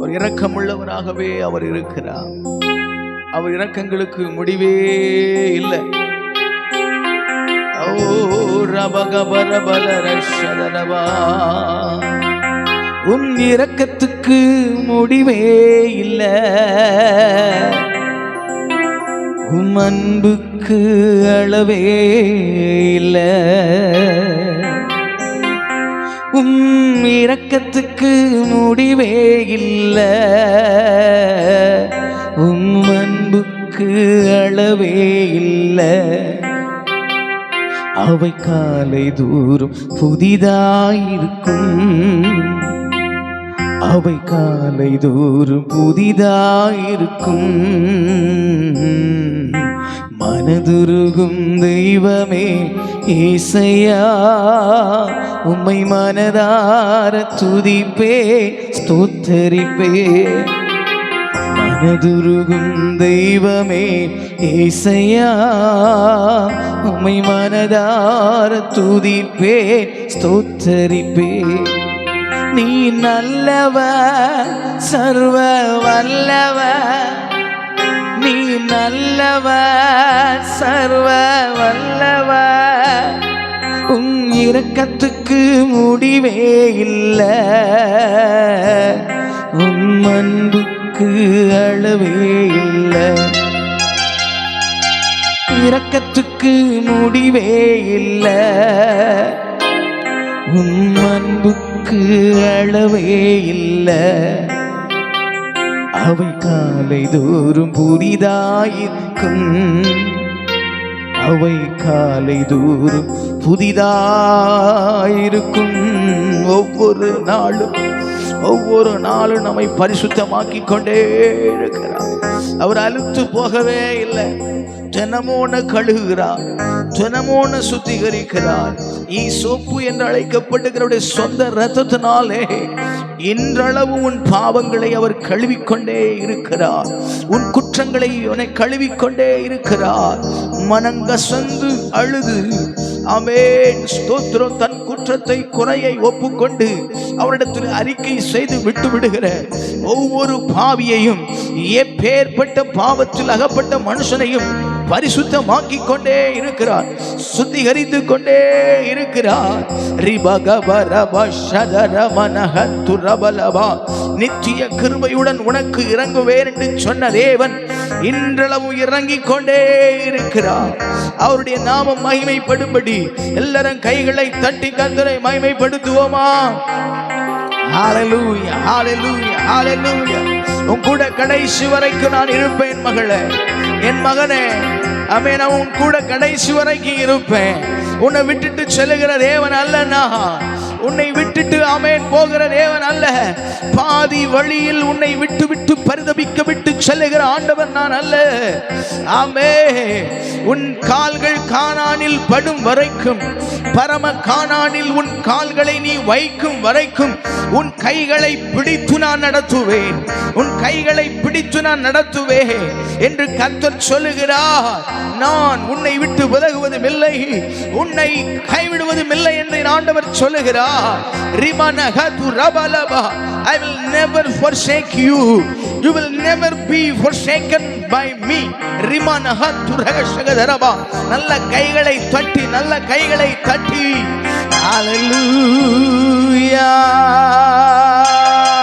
அவர் இரக்கமுள்ளவராகவே அவர் இருக்கிறார். அவர் இரக்கங்களுக்கு முடிவே இல்லை. ஓ ரபகபரபல ரஷதனவா உன் இரக்கத்துக்கு முடிவே இல்லை. உம் அன்புக்கு அளவே இல்லை. உம் இரக்கத்துக்கு இல்லை. உம் அன்புக்கு அளவே இல்லை. அவை காலை தூரம் புதிதாயிருக்கும். அவை காலை தூரம் புதிதாயிருக்கும். மனதுருகும் தெய்வமே ஏசையா உம்மை மனதார துதிப்பே ஸ்தோத்தரிப்பே. மனதுருகும் தெய்வமே ஏசையா உம்மை மனதார துதிப்பே ஸ்தோத்தரிப்பே. நீ நல்லவ சர்வ வல்லவ நல்லவர் சர்வ வல்லவர் உன் இரக்கத்துக்கு முடிவே இல்லை. உன் அன்புக்கு அளவே இல்லை. இரக்கத்துக்கு முடிவே இல்லை. உன் அன்புக்கு அளவே இல்லை. அவை காலை தோறும் புதிதாயிருக்கும். அவை காலை தோறும் புதிதாயிருக்கும். ஒவ்வொரு நாளும் ஒவ்வொரு நாளும் நம்மை பரிசுத்தமாக்கி கொண்டே இருக்கிறார். அவர் அழுத்து போகவே இல்லை. தினமோன கழுகுகிறார். தினமோன சுத்திகரிக்கிறார். ஈ சோப்பு என்று அழைக்கப்படுகிறவருடைய சொந்த ரத்தத்தினாலே இன்றளவு உன் பாவங்களை அவர் கழுவிக்கொண்டே இருக்கிறார். உன் குற்றங்களை உன்னை கழுவிக்கொண்டே இருக்கிறார். மனங்கசந்து அழுது அமேன் ஸ்தோத்திரம் தன் குற்றத்தை குறையை ஒப்புக்கொண்டு அவரிடத்தில் அறிக்கை செய்து விட்டு விடுகிற ஒவ்வொரு பாவியையும் எப்பேற்பட்ட பாவத்தில் அகப்பட்ட மனுஷனையும் பரிசுத்தமாக்கி கொண்டே இருக்கிறார். சுத்திகரித்து கொண்டே இருக்கிறார். ரிபகபரப நித்திய கிருபையுடன் உனக்கு இறங்குவேன் என்று சொன்ன தேவன் இன்றளவும் இறங்கிக் கொண்டே இருக்கிறார். அவருடைய நாமம் மகிமைப்படும்படி எல்லாரும் கைகளை தட்டி கந்தரை மகிமைப்படுத்துவோமா? உன் கூட கடைசி வரைக்கும் நான் இருப்பேன் மகளே. என் மகனே அமே நான் உன் கூட கடைசி வரைக்கும் இருப்பேன். உன்னை விட்டுட்டு செல்லுகிற தேவன் அல்லனா உன்னை விட்டுட்டு ஆமேன் போகிற தேவன் அல்ல. பாதி வழியில் உன்னை விட்டு விட்டு பரிதபிக்க விட்டு செல்லுகிற ஆண்டவன் நான் அல்ல. ஆமே உன் கால்கள் காணானில் படும் வரைக்கும் பரம காணானில் உன் கால்களை நீ வைக்கும் வரைக்கும் உன் கைகளை பிடித்து நான் நடத்துவேன். உன் கைகளை பிடித்து நான் நடத்துவேன் என்று கத்தர் சொல்லுகிறார். நான் உன்னை விட்டு இல்லை. உன்னை கைவிடுவதும் இல்லை என்று ஆண்டவர் சொல்லுகிறார். ரிமனகது ரபலபா. I will never forsake you. You will never be forsaken by me. ரிமனகது ரகசகதரபா நல்ல கைகளை தட்டி நல்ல கைகளை தட்டி. ஹalleluya